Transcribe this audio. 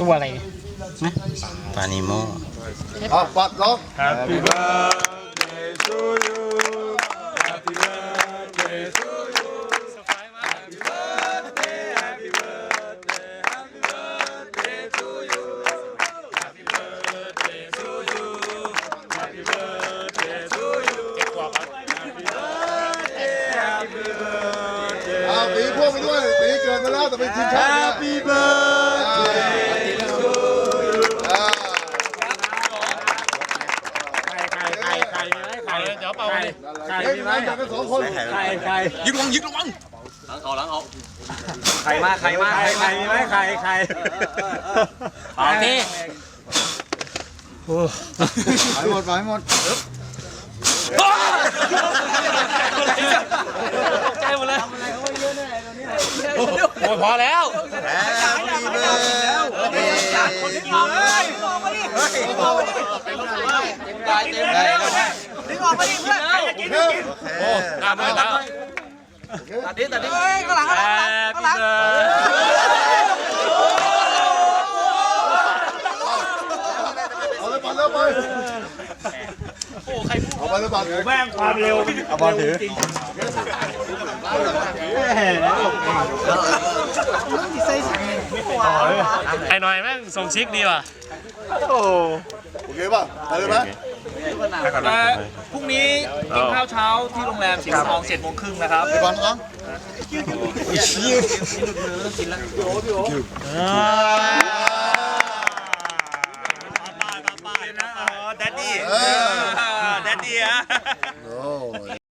ตัวอะไร ปานิโม อ่ะปัดล็อก Happy birthday to you Happy birthday to ไปด้วยตีเกิดมาแล้วแต่เป็นทีมชาตินะ Happy birthday to you อ่าเดี๋ยวเป่าเลยเฮ้ยงั้นจับกันสองคนยึดระวังยึดระวังใครมาใครมาใครใครมีไหมใครใครเป่าที่ไปหมดไปหมด ใจหมดเลยโอ้ย พอแล้ว Happy birthday โอ้ตามมาแล้วตัดดิตัดดิข้างหลังข้างหลังเอาเลยปัดเร็วไปเอาไปเลยปัดแม่งความเร็วเอาบอลถือ ไอ้หน่อยแม่งส่งชิกดีว่ะโอเคป่ะไปเลยไหมพรุ่งนี้กินข้าวเช้าที่โรงแรมสิงห์ทองเจ็ดโมงครึ่งนะครับไปบอลครั้งแดดดี้เออแดดดี้อะโอ้